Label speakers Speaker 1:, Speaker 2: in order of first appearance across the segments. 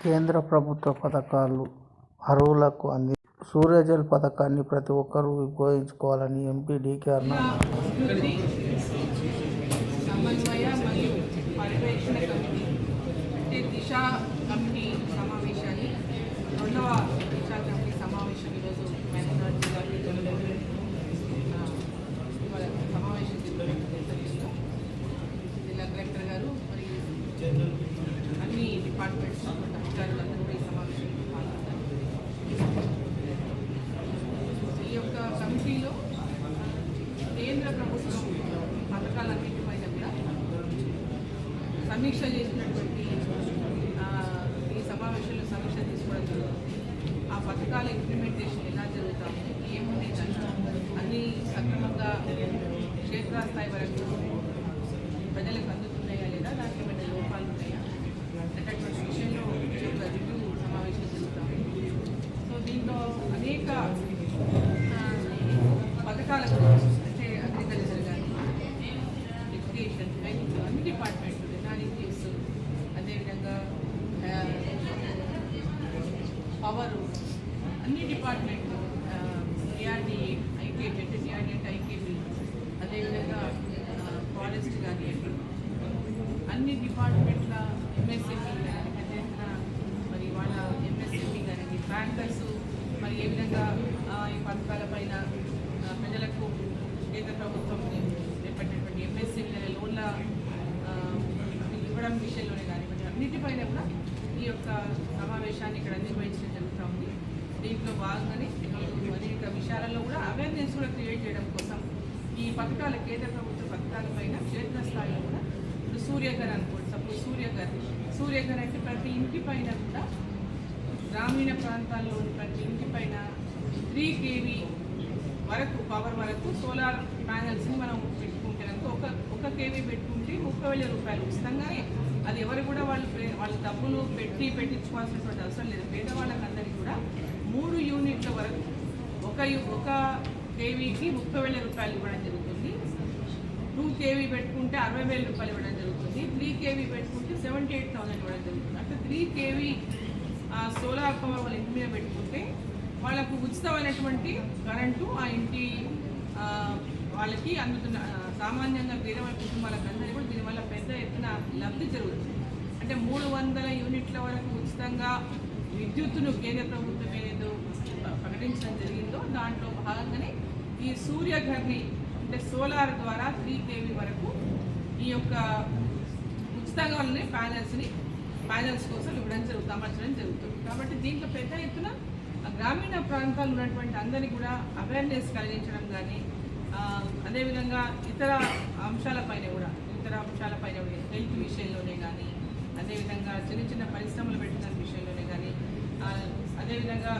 Speaker 1: కేంద్ర ప్రభుత్వ పథకాలు అర్హులకు అంది. సూర్యజల్ పథకాన్ని ప్రతి ఒక్కరూ ఉపయోగించుకోవాలని ఎంపీ డీకే అరుణ
Speaker 2: అభివృద్ధి సమన్వయ మరియు పర్యవేక్షణ కమిటీ అంటే దిశ కమిటీ సమావేశాన్ని రెండవ దిశ కమిటీ సమావేశం ఈరోజు మహబూబాబాద్ జిల్లా కేంద్రంలో ఆ, ఇవాళ సమావేశం జరిగింది. జిల్లా కలెక్టర్ గారు మరియు అన్ని డిపార్ట్మెంట్స్ అధికారులందరూ కూడా ఈ సమావేశంలో పాల్గొన్నారు ఈ యొక్క కమిటీలో కేంద్ర ప్రభుత్వం పథకాలన్నింటిపైన కూడా సమీక్ష చేసినటువంటి ఈ సమావేశంలో సమీక్ష తీసుకోవడం జరుగుతుంది ఆ పథకాల ఇంప్లిమెంటేషన్ ఎలా జరుగుతుంది ఏమున్నాయి దాంట్లో అన్నీ సక్రమంగా క్షేత్రస్థాయి వరకు ప్రజలకు అందుతున్నాయా లేదా దానికి ఏమైనా లోపాలు ఉన్నాయా అనేటటువంటి విషయంలో రివ్యూ సమావేశం జరుగుతాం సో దీంట్లో అనేక ఆ, పథకాల గురించి అంటే అగ్రికల్చర్ కానీ ఎడ్యుకేషన్ హెల్త్ అన్ని డిపార్ట్మెంట్లు హ్యుమానిటీస్ అదేవిధంగా పవర్ అన్ని డిపార్ట్మెంట్లు డిఆర్డిఏ ఐకేపీ అంటే డిఆర్డీ అంటే ఐకేపీ అదేవిధంగా ఫారెస్ట్ కానీ అన్ని. డిపార్ట్మెంట్ల ఎంఎస్ఎంఈ కానీ మరి వాళ్ళ ఎంఎస్ఎంఈ కానీ బ్యాంకర్స్ మరి ఏ విధంగా ఈ పథకాల పైన ప్రజలకు కేంద్ర ప్రభుత్వం చేపట్టినటువంటి ఎంఎస్ఎంఈ లోన్ల ఇవ్వడం విషయంలోనే కానివ్వండి అన్నిటిపైన కూడా ఈ యొక్క సమావేశాన్ని ఇక్కడ నిర్వహించిన దీంట్లో భాగంగానే అనేక విషయాలలో కూడా అవేర్నెస్ కూడా క్రియేట్ చేయడం కోసం ఈ పథకాల కేంద్ర ప్రభుత్వ పథకాలపైన క్షేత్రస్థాయిలో కూడా ఇప్పుడు సూర్యగర్ అనుకోండి. సపోజ్ సూర్యగర్ సూర్యగర్ అంటే ప్రతి ఇంటి పైన కూడా గ్రామీణ ప్రాంతాల్లోని ప్రతి ఇంటి పైన త్రీ కేవీ వరకు పవర్ వరకు సోలార్ ప్యానెల్స్ని మనం పెట్టుకుంటే ఒక ఒక కేవీ పెట్టుకుంటే ముప్పై వేల రూపాయలు. ఉచితంగానే అది ఎవరు కూడా వాళ్ళు వాళ్ళ డబ్బులు పెట్టి పెట్టించుకోవాల్సినటువంటి అవసరం లేదు. పేదవాళ్ళకందరికీ కూడా మూడు యూనిట్ల వరకు ఒక యు- ఒక కేవీకి ముప్పై వేల రూపాయలు ఇవ్వడం జరుగుతుంది. టూ కేవీ పెట్టుకుంటే అరవై వేల రూపాయలు ఇవ్వడం జరుగుతుంది. త్రీ కేవీ పెట్టుకుంటే సెవెంటీ ఎయిట్ థౌసండ్ ఇవ్వడం జరుగుతుంది. అంటే త్రీ కేవీ సోలార్ పవర్ వాళ్ళ ఇంటి మీద పెట్టుకుంటే వాళ్ళకు ఉచితమైనటువంటి కరెంటు ఆ ఇంటి వాళ్ళకి అందుతున్న సామాన్యంగా పేదవాళ్ళ కుటుంబాలకు అందరూ కూడా దీనివల్ల పెద్ద ఎత్తున లబ్ధి జరుగుతుంది. అంటే మూడు వందల యూనిట్ల వరకు ఉచితంగా విద్యుత్తును కేంద్ర ప్రభుత్వం ఏదో ప్రకటించడం జరిగిందో దాంట్లో భాగంగానే ఈ సూర్యఘర్ని అంటే సోలార్ ద్వారా త్రీ కేవీ వరకు ఈ యొక్క ఉచితంగా ఉన్న ప్యానెల్స్ని ప్యానెల్స్ కోసం ఇవ్వడం జరుగుతుంది అమర్చడం జరుగుతుంది. కాబట్టి దీంట్లో పెద్ద ఎత్తున గ్రామీణ ప్రాంతాల్లో ఉన్నటువంటి అందరికీ కూడా అవేర్నెస్ కలిగించడం కానీ అదేవిధంగా ఇతర అంశాలపైన కూడా ఇతర అంశాలపైన కూడా హెల్త్ విషయంలోనే కానీ అదేవిధంగా చిన్న చిన్న పరిశ్రమలు పెట్టిన విషయంలోనే కానీ అదేవిధంగా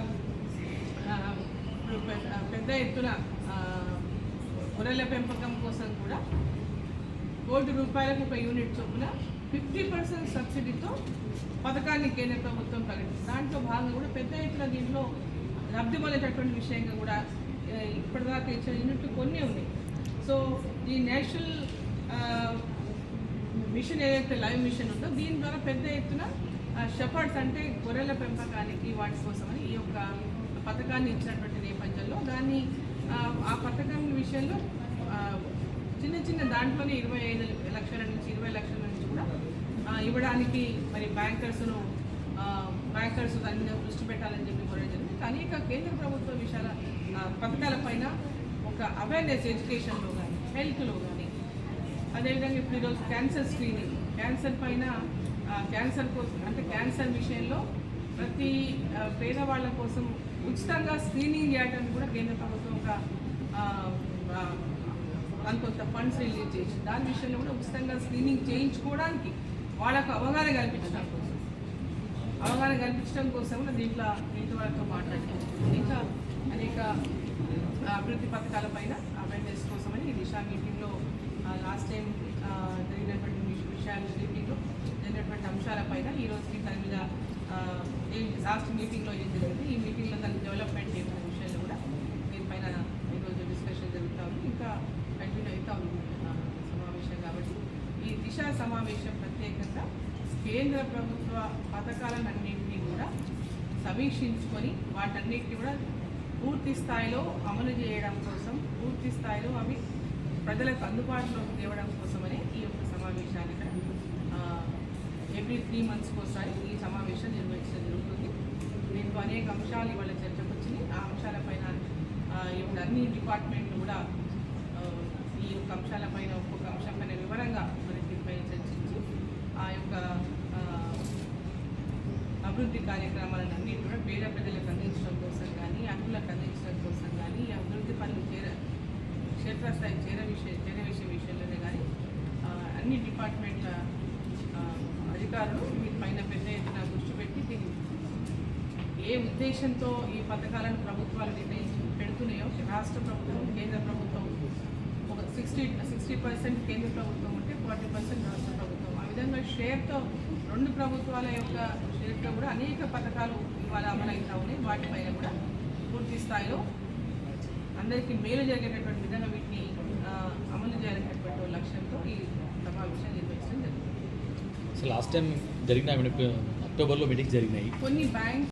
Speaker 2: ఇప్పుడు పెద్ద- ఎత్తున గొర్రెల పెంపకం కోసం కూడా కోటి రూపాయలకు ఒక యూనిట్ చొప్పున ఫిఫ్టీ పర్సెంట్ సబ్సిడీతో పథకాన్ని కేంద్ర ప్రభుత్వం ప్రకటించింది దాంట్లో భాగంగా కూడా పెద్ద ఎత్తున దీంట్లో లబ్ధి పొందేటటువంటి విషయంగా కూడా ఇప్పటిదాకా ఇచ్చిన యూనిట్లు కొన్ని ఉన్నాయి. సో ఈ నేషనల్ మిషన్ ఏదైతే లైవ్ మిషన్ ఉందో దీని ద్వారా పెద్ద ఎత్తున షెపర్డ్స్ అంటే గొర్రెల పెంపకానికి వాటి కోసమని ఈ యొక్క పథకాన్ని ఇచ్చినటువంటి నేపథ్యంలో దాన్ని ఆ, పథకం విషయంలో చిన్న చిన్న దాంట్లోనే ఇరవై ఐదు లక్షల నుంచి ఇరవై లక్షల నుంచి కూడా ఇవ్వడానికి మరి బ్యాంకర్స్ను బ్యాంకర్స్ దాని మీద దృష్టి పెట్టాలని చెప్పి కోరడం జరిగింది. అనేక కేంద్ర ప్రభుత్వ విషయాల పథకాల పథకాలపైన ఒక అవేర్నెస్ ఎడ్యుకేషన్లో కానీ హెల్త్లో కానీ అదేవిధంగా ఇప్పుడు ఈరోజు క్యాన్సర్ స్క్రీనింగ్ క్యాన్సర్ పైన క్యాన్సర్ కోసం అంటే క్యాన్సర్ విషయంలో ప్రతి పేదవాళ్ళ కోసం ఉచితంగా స్క్రీనింగ్ చేయడానికి కూడా కేంద్ర ప్రభుత్వం ఒక అంత కొంత ఫండ్స్ రిలీజ్ చేసి దాని విషయంలో కూడా ఉచితంగా స్క్రీనింగ్ చేయించుకోవడానికి వాళ్ళకు అవగాహన కల్పించడం కోసం. అవగాహన కల్పించడం కోసం కూడా దీంట్లో దీంట్లో వాళ్ళతో మాట్లాడుతున్నాం. ఇంకా అనేక అభివృద్ధి పథకాల పైన అవేర్నెస్ కోసమని దిశా మీటింగ్లో టైం జరిగినటువంటి విషయాలు మీటింగ్లో జరిగినటువంటి అంశాలపైన ఈ రోజుకి తన మీద లాస్ట్ మీటింగ్లో ఏం జరిగింది ఈ మీటింగ్లో తన డెవలప్మెంట్ చేసిన విషయాలు కూడా దీనిపైన ఈరోజు డిస్కషన్ జరుగుతూ ఉంది. ఇంకా కంటిన్యూ అవుతూ ఉంది సమావేశం కాబట్టి. ఈ దిశ సమావేశం ప్రత్యేకంగా కేంద్ర ప్రభుత్వ పథకాలన్నింటినీ కూడా సమీక్షించుకొని వాటన్నిటిని కూడా పూర్తి స్థాయిలో అమలు చేయడం కోసం పూర్తి స్థాయిలో అవి ప్రజలకు అందుబాటులోకి తేవడం కోసమనే ఈ యొక్క సమావేశాన్ని ఇక్కడ ఎవ్రీ త్రీ మంత్స్కి ఒకసారి ఈ సమావేశం నిర్వహించడం జరుగుతుంది. దీంట్లో అనేక అంశాలు ఇవాళ చర్చకు వచ్చినాయి. ఆ అంశాలపైన ఇప్పుడు అన్ని డిపార్ట్మెంట్లు కూడా ఈ యొక్క అంశాలపైన ఒక్కొక్క అంశంపైన వివరంగా మరి దీనిపై చర్చించి ఆ యొక్క అభివృద్ధి కార్యక్రమాలను అన్నింటి కూడా పేద ప్రజలకు అందించడం కోసం కానీ అర్హులకు అందించడం కోసం కానీ ఈ అభివృద్ధి పనులు చేర క్షేత్రస్థాయి చేర విషయ చేర విషయ విషయంలోనే కానీ అన్ని డిపార్ట్మెంట్ల అధికారులు అధికారులు పైన పెద్ద ఎత్తున దృష్టి పెట్టి దీన్ని ఏ ఉద్దేశంతో ఈ పథకాలను ప్రభుత్వాలు నిర్ణయించి పెడుతున్నాయో రాష్ట్ర ప్రభుత్వం కేంద్ర ప్రభుత్వం ఒక సిక్స్టీ సిక్స్టీ పర్సెంట్ కేంద్ర ప్రభుత్వం ఉంటే ఫార్టీ పర్సెంట్ రాష్ట్ర ప్రభుత్వం. ఆ విధంగా షేర్తో రెండు ప్రభుత్వాల యొక్క షేర్తో కూడా అనేక పథకాలు ఇవాళ అమలవుతా ఉన్నాయి. వాటిపైన కూడా పూర్తి స్థాయిలో అందరికీ మేలు జరిగేటటువంటి విధంగా వీటిని అమలు చేయాలనేటువంటి లక్ష్యంతో ఈ సమావేశం నిర్వహించడం జరుగుతుంది
Speaker 3: సో లాస్ట్ టైం జరిగిన అక్టోబర్లో మీటింగ్స్ జరిగినాయి.
Speaker 2: కొన్ని బ్యాంక్